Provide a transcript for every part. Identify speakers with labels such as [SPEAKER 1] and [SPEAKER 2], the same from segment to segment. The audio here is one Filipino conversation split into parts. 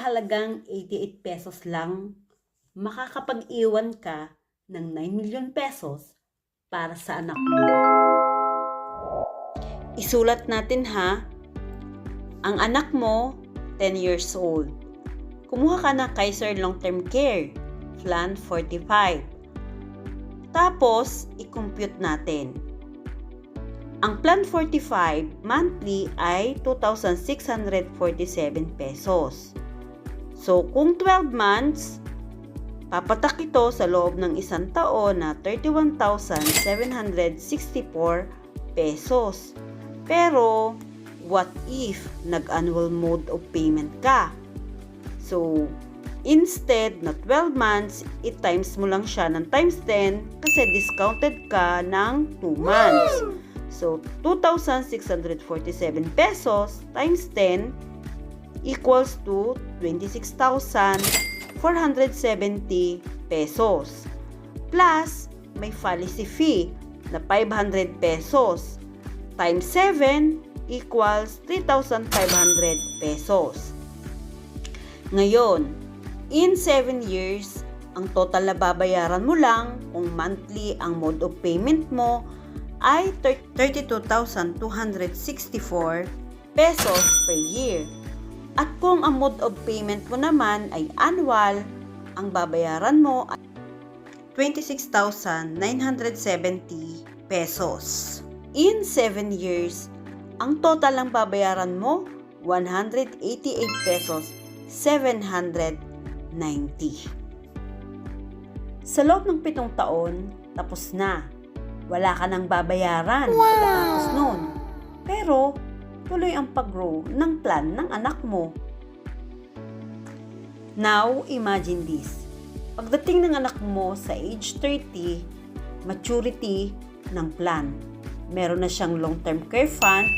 [SPEAKER 1] halagang 88 pesos lang, makakapag-iwan ka ng 9 million pesos para sa anak mo. Isulat natin ha, ang anak mo 10 years old. Kumuha ka ng Kaiser Long-Term Care, Plan 45. Tapos, i-compute natin. Ang Plan 45 monthly ay 2,647 pesos. So, kung 12 months, papatak ito sa loob ng isang taon na 31,764 pesos. Pero, what if nag-annual mode of payment ka? So, instead na 12 months, i-times mo lang siya ng times 10 kasi discounted ka ng 2 months. So, 2,647 pesos times 10 equals to 26,470 pesos. Plus, may policy fee na 500 pesos times 7 equals 3,500 pesos. Ngayon, in 7 years, ang total na babayaran mo lang kung monthly ang mode of payment mo ay 32,264 pesos per year. At kung ang mode of payment mo naman ay annual, ang babayaran mo ay 26,970 pesos. In 7 years, ang total ng babayaran mo 188 pesos 790. Sa loob ng pitong taon, tapos na. Wala ka nang babayaran pagkatapos nun. Pero, tuloy ang pag-grow ng plan ng anak mo. Now, imagine this. Pagdating ng anak mo sa age 30, maturity ng plan. Meron na siyang long-term care fund,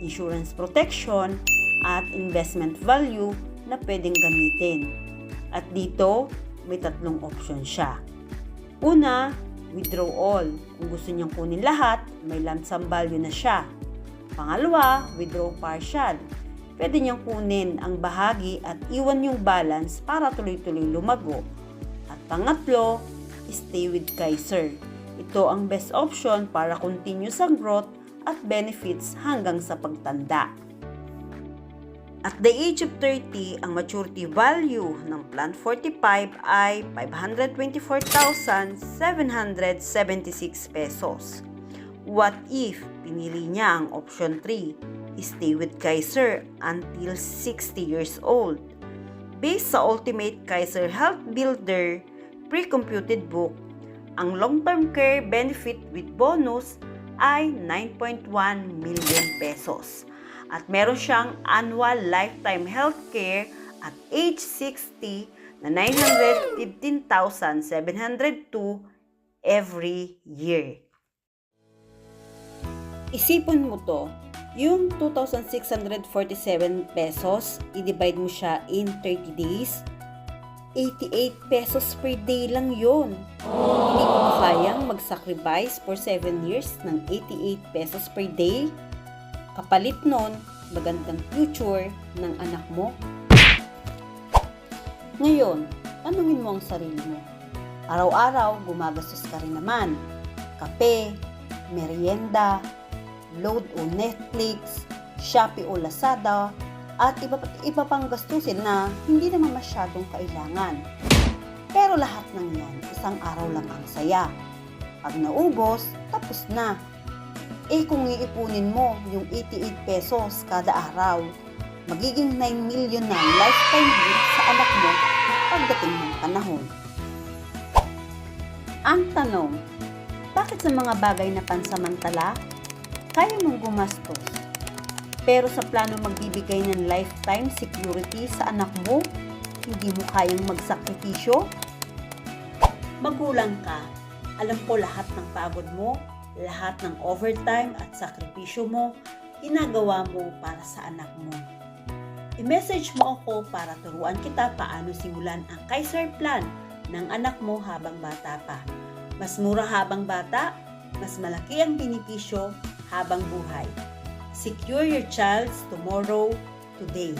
[SPEAKER 1] insurance protection, at investment value na pwedeng gamitin. At dito, may tatlong option siya. Una, withdraw all. Kung gusto niyang kunin lahat, may lump sum value na siya. Pangalawa, withdraw partial. Pwede niyang kunin ang bahagi at iwan yung balance para tuloy-tuloy lumago. At pangatlo, stay with Kaiser. Ito ang best option para continuous ang growth at benefits hanggang sa pagtanda. At the age of 30, ang maturity value ng Plan 45 ay 524,776 pesos. What if pinili niya ang option 3, stay with Kaiser until 60 years old? Based sa Ultimate Kaiser Health Builder pre-computed book, ang long-term care benefit with bonus ay 9.1 million pesos at meron siyang annual lifetime healthcare at age 60 na 915,702 every year. Isipin mo to, yung 2,647 pesos, i-divide mo siya in 30 days, 88 pesos per day lang yon. Hindi ko kayang mag-sacrifice for 7 years ng 88 pesos per day Kapalit nun, magandang future ng anak mo. Ngayon, tanungin mo ang sarili mo. Araw-araw, gumagastos ka rin naman. Kape, merienda, load o Netflix, Shopee o Lazada, at iba, iba pang gastusin na hindi naman masyadong kailangan. Pero lahat ng yan, isang araw lang ang saya. Pag naubos, tapos na eh kung iipunin mo yung 88 pesos kada araw, magiging 9 million na lifetime gift sa anak mo pagdating ng panahon. Ang tanong, bakit sa mga bagay na pansamantala, kaya mong gumastos? Pero sa plano magbibigay ng lifetime security sa anak mo, hindi mo kayang magsakripisyo? Magulang ka, alam ko lahat ng pagod mo, lahat ng overtime at sakripisyo mo, ginagawa mo para sa anak mo. I-message mo ako para turuan kita paano simulan ang Kaiser Plan ng anak mo habang bata pa. Mas mura habang bata, mas malaki ang benepisyo habang buhay. Secure your child's tomorrow today.